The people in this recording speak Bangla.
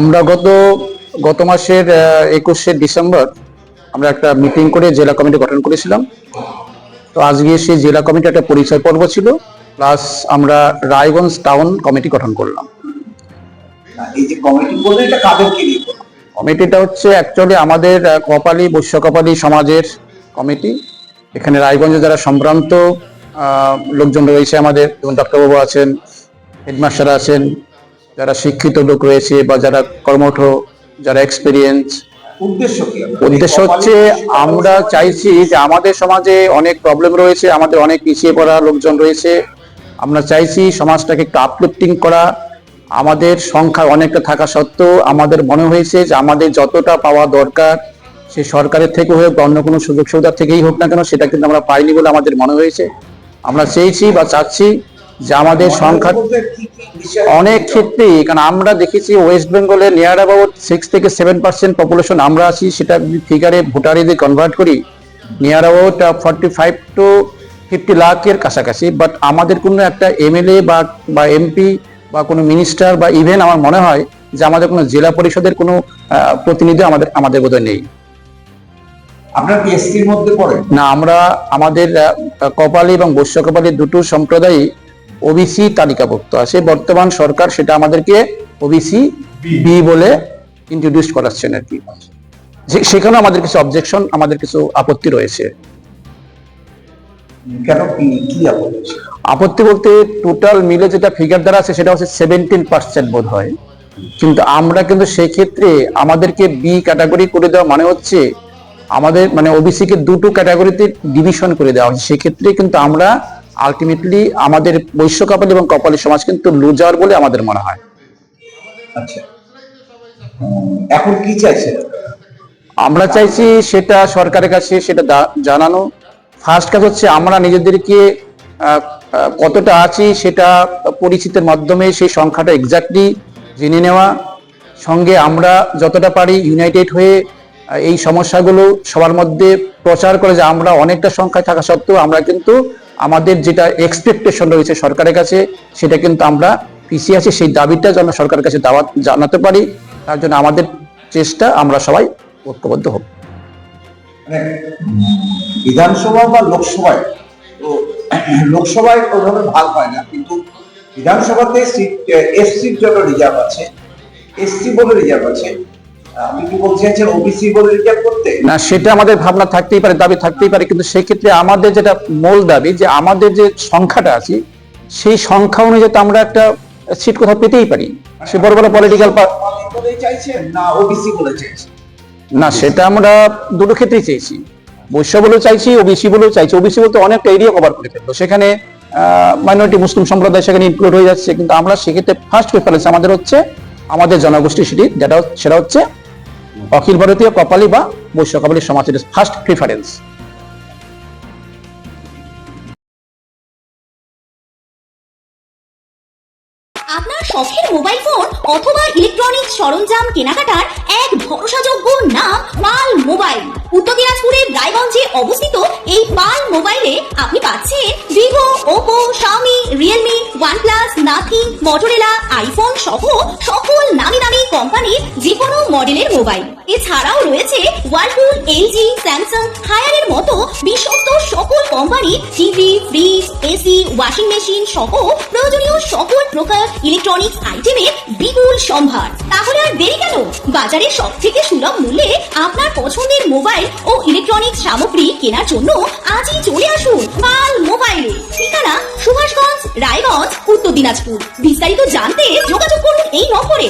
আমরা গত গত মাসের একুশে ডিসেম্বর আমরা একটা মিটিং করে জেলা কমিটি গঠন করেছিলাম। তো আজকে সেই জেলা কমিটি একটা পরিচয় পর্ব ছিল প্লাস আমরা রায়গঞ্জ টাউন কমিটি গঠন করলাম। এই যে কমিটি বললেন এটা কাদেরকে নিয়ে? কমিটিটা হচ্ছে অ্যাকচুয়ালি আমাদের কপালি বৈশ্য কপালি সমাজের কমিটি। এখানে রায়গঞ্জে যারা সম্ভ্রান্ত লোকজন রয়েছে আমাদের যেমন ডক্টরবাবু আছেন হেডমাস্টার আছেন যারা শিক্ষিত লোক রয়েছে বা যারা কর্মঠ যারা এক্সপিরিয়েন্স উদ্দেশ্য কি? উদ্দেশ্য হচ্ছে আমরা চাইছি যে আমাদের সমাজে অনেক প্রবলেম রয়েছে আমাদের অনেক পিছিয়ে পড়া লোকজন রয়েছে। আমরা চাইছি সমাজটাকে একটু আপলিফটিং করা। আমাদের সংখ্যা অনেকটা থাকা সত্ত্বেও আমাদের মনে হয়েছে যে আমাদের যতটা পাওয়া দরকার সে সরকারের থেকে হোক বা অন্য কোনো সুযোগ সুবিধা থেকেই হোক না কেন সেটা কিন্তু আমরা পাইনি বলে আমাদের মনে হয়েছে। আমরা চেয়েছি বা চাচ্ছি যে আমাদের সংখ্যা অনেক ক্ষেত্রেই কারণ আমরা দেখেছি ওয়েস্ট বেঙ্গলে নিয়ার অ্যাবাউট সিক্স থেকে সেভেন পার্সেন্ট পপুলেশন আমরা আছি সেটা ফিগারে ভোটারে যদি কনভার্ট করি near about forty five to fifty লাখের কাছাকাছি বাট আমাদের কোনো একটা এমএলএ বা বা এমপি বা কোনো মিনিস্টার বা ইভেন আমার মনে হয় যে আমাদের কোনো জেলা পরিষদের কোনো প্রতিনিধি আমাদের আমাদের বোধহয় নেই। আপনার কি এসটির মধ্যে পড়ে না আমরা আমাদের কপালি এবং বৈশ্য কপালি দুটো সম্প্রদায় ওবিসি তালিকাভুক্ত আছে। বর্তমান সরকার সেটা আমাদেরকে ওবিসি বি বলে ইন্ট্রোডিউস করাচ্ছেন আর কি। সেখানে আমাদের কিছু অবজেকশন আমাদের কিছু আপত্তি রয়েছে। কেন কি কি আপত্তি আপত্তি বলতে টোটাল মিলে যেটা ফিগার দ্বারা আছে সেটা হচ্ছে সেভেন্টিন পার্সেন্ট বোধ হয়। কিন্তু আমরা কিন্তু সেক্ষেত্রে আমাদেরকে বি ক্যাটাগরি করে দেওয়া মানে হচ্ছে আমাদের মানে ওবিসি কে দুটো ক্যাটাগরিতে ডিভিশন করে দেওয়া হচ্ছে সেক্ষেত্রে কিন্তু আমরা আলটিমেটলি আমাদের বৈশ্য কপাল এবং কপালী সমাজ কিন্তু লুজার বলে আমাদের মনে হয়। আচ্ছা। এখন কি চাইছেন? আমরা চাইছি সেটা সরকারের কাছে সেটা জানানো। ফার্স্ট কাজ হচ্ছে আমরা নিজেদেরকে কতটা আছি সেটা পরিচিতের মাধ্যমে সেই সংখ্যাটা এক্স্যাক্টলি জেনে নেওয়া। সঙ্গে আমরা যতটা পারি ইউনাইটেড হয়ে এই সমস্যাগুলো সবার মধ্যে প্রচার করে যে আমরা অনেকটা সংখ্যায় থাকা সত্ত্বেও আমরা কিন্তু আমাদের যেটা এক্সপেকটেশন রয়েছে সরকারের কাছে, সেটা কিন্তু আমরা পিছিয়ে আছি, সেই দাবিটা যেন সরকারের কাছে দাওয়াত জানাতে পারি, তার জন্য আমাদের চেষ্টা আমরা সবাই ঐক্যবদ্ধ হব। মানে বিধানসভা বা লোকসভায়, তো লোকসভায় ওইভাবে ভাগ হয় না, কিন্তু বিধানসভাতে সিট এসসির জন্য রিজার্ভ আছে, এসসি বলে রিজার্ভ আছে না সেটা আমাদের ভাবনা থাকতেই পারে দাবি থাকতেই পারে কিন্তু সেক্ষেত্রে আমাদের যেটা মূল দাবি যে আমাদের যে সংখ্যাটা আছে সেই সংখ্যা অনুযায়ী তো আমরা একটা সিট কোথাও পেতেই পারি। সে বড় বড় পলিটিক্যাল না সেটা আমরা দুটো ক্ষেত্রেই চেয়েছি বৈশ্য বলেও চাইছি ওবিসি বলেও চাইছি। ওবিসি বলতে অনেকটা এরিয়া কভার করে ফেলব সেখানে মাইনরিটি মুসলিম সম্প্রদায় সেখানে ইনক্লুড হয়ে যাচ্ছে কিন্তু আমরা সেক্ষেত্রে ফার্স্ট প্রেফারেন্স আমাদের হচ্ছে আমাদের জনগোষ্ঠী সেটি যেটা সেটা হচ্ছে অখিল ভারতীয়, কপালি বা বৈশ্য কপালি সমাজের ফার্স্ট প্রিফারেন্স আপনার শখের মোবাইল ফোন অথবা ইলেকট্রনিক্স সরঞ্জাম কেনাকাটার এক ভরসাযোগ্য নাম পাল মোবাইল উত্তর দিনাজপুরের রায়গঞ্জে অবস্থিত এই পাল মোবাইলে আপনি পাচ্ছেন Vivo Oppo Xiaomi Realme OnePlus Nothing Motorola iPhone সহ সকল নামি দামি কোম্পানির যে কোনো মডেলের মোবাইল। এছাড়াও রয়েছে ওয়ালপুল এলজি স্যামসাং হায়ারের মতো বিশ্বস্ত সকল company TV fridge AC washing machine সহ প্রয়োজনীয় সকল প্রকার ইলেকট্রনিক্স আইটেমের বিপুল সম্ভার। তাহলে আর দেরি কেন? বাজারে সব থেকে সুলভ মূল্যে আপনার পছন্দের মোবাইল ইলেকট্রনিক্স সামগ্রী কেনার জন্য আজই চলে আসুন পাল মোবাইলে। ঠিকানা সুভাষগঞ্জ, রায়গঞ্জ, উত্তর দিনাজপুর। বিস্তারিত জানতে যোগাযোগ করুন এই নম্বরে।